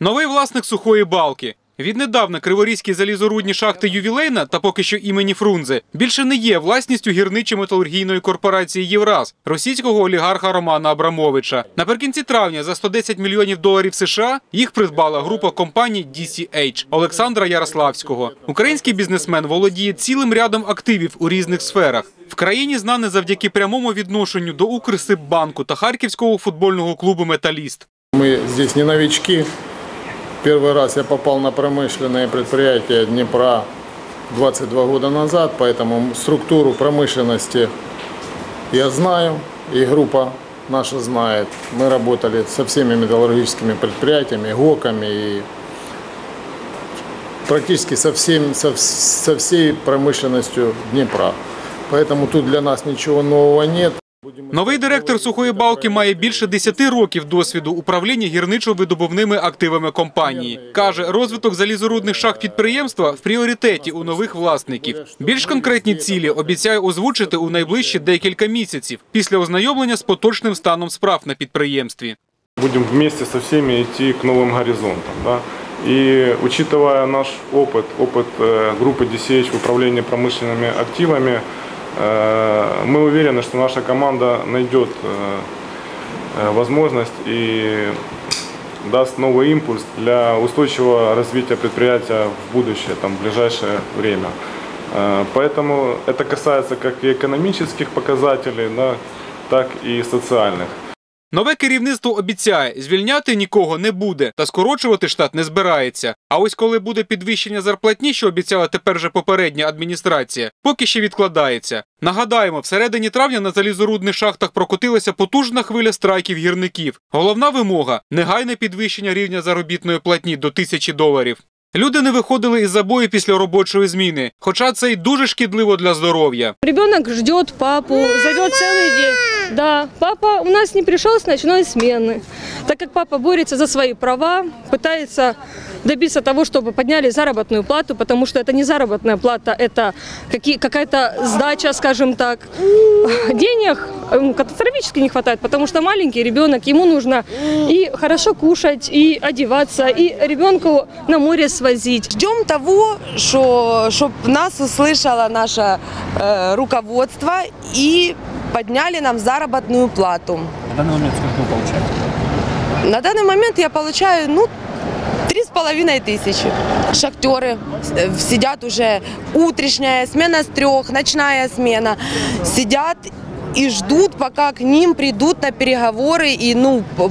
Новий власник сухої балки. Віднедавна криворізькі залізорудні шахти ювілейна та поки що імені Фрунзе більше не є власністю гірничо-металургійної корпорації Євраз російського олігарха Романа Абрамовича. Наприкінці травня за 110 мільйонів доларів США їх придбала група компаній DCH Олександра Ярославського. Український бізнесмен володіє цілим рядом активів у різних сферах. В країні знаний завдяки прямому відношенню до Укрсиббанку та Харківського футбольного клубу Металіст. Мы здесь не новички. Первый раз я попал на промышленное предприятие Днепра 22 года назад, поэтому структуру промышленности я знаю, и группа наша знает. Мы работали со всеми металлургическими предприятиями, ГОКами и практически со, всем, со, со всей промышленностью Днепра. Поэтому тут для нас ничего нового нет. Новий директор сухої балки має більше 10 років досвіду управління гірничо-видобувними активами компанії. Каже, розвиток залізорудних шахт підприємства в пріоритеті у нових власників. Більш конкретні цілі обіцяє озвучити у найближчі декілька місяців після ознайомлення з поточним станом справ на підприємстві. будем вместе со всеми идти к новым горизонтам. Да? И учитывая наш опыт, опыт э, группы DCH в управлении промышленными активами, э, мы уверены, что наша команда найдет э, э, возможность и даст новый импульс для устойчивого развития предприятия в будущее, там, в ближайшее время. Э, Поэтому это касается как и экономических показателей, да, так и социальных. Нове керівництво обіцяє, звільняти нікого не буде та скорочувати штат не збирається. А ось коли буде підвищення зарплатні, що обіцяла тепер же попередня адміністрація, поки ще відкладається. Нагадаємо, всередині травня на залізорудних шахтах прокотилася потужна хвиля страйків гірників. Головна вимога негайне підвищення рівня заробітної платні до тисячі доларів. Люди не виходили із забою після робочої зміни, хоча це й дуже шкідливо для здоров'я. Ребенок ждет папу, зовет целый день. Да, папа у нас не пришел с ночной смены, так как папа борется за свои права, пытается добиться того, чтобы подняли заработную плату, потому что это не заработная плата, это какая-то сдача, скажем так. Денег ему катастрофически не хватает, потому что маленький ребенок, ему нужно и хорошо кушать, и одеваться, и ребенку на море свозить. Ждем того, что чтоб нас услышало наше э, руководство и подняли нам заработную плату. На данный момент сколько вы получаете? На данный момент я получаю, ну, три с половиной тысячи. Шахтеры э, сидят уже утренняя смена с трех, ночная смена. Сидят и ждут, пока к ним придут на переговоры и, ну, п-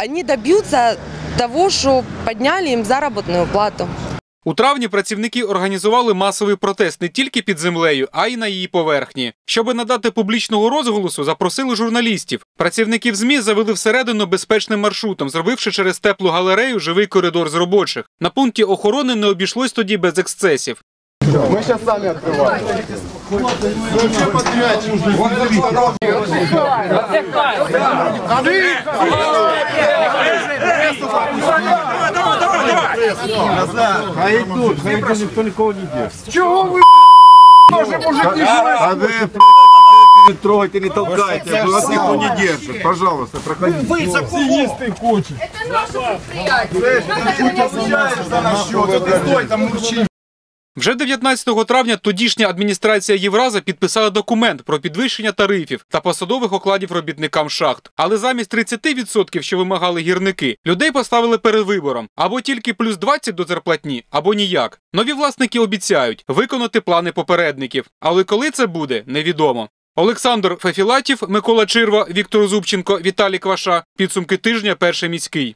они добьются того, что подняли им заработную плату. У травні працівники організували масовий протест не тільки під землею, а й на її поверхні. Щоби надати публічного розголосу, запросили журналістів. Працівників ЗМІ завели всередину безпечним маршрутом, зробивши через теплу галерею живий коридор з робочих. На пункті охорони не обійшлось тоді без ексцесів. А идут, хай йдуть, никто никого не держит. Чего вы? тоже мужик не А ви не трогайте, не толкайте, вас ніхто не держит. Пожалуйста, проходите. Вы за кого? їсти хочете. Це наше підприємство. Ти за наш счет, стой там мурчи. Вже 19 травня тодішня адміністрація Євраза підписала документ про підвищення тарифів та посадових окладів робітникам шахт. Але замість 30%, що вимагали гірники, людей поставили перед вибором або тільки плюс 20 до зарплатні, або ніяк. Нові власники обіцяють виконати плани попередників. Але коли це буде, невідомо. Олександр Фефілатів, Микола Чирва, Віктор Зубченко, Віталій Кваша. Підсумки тижня. Перший міський.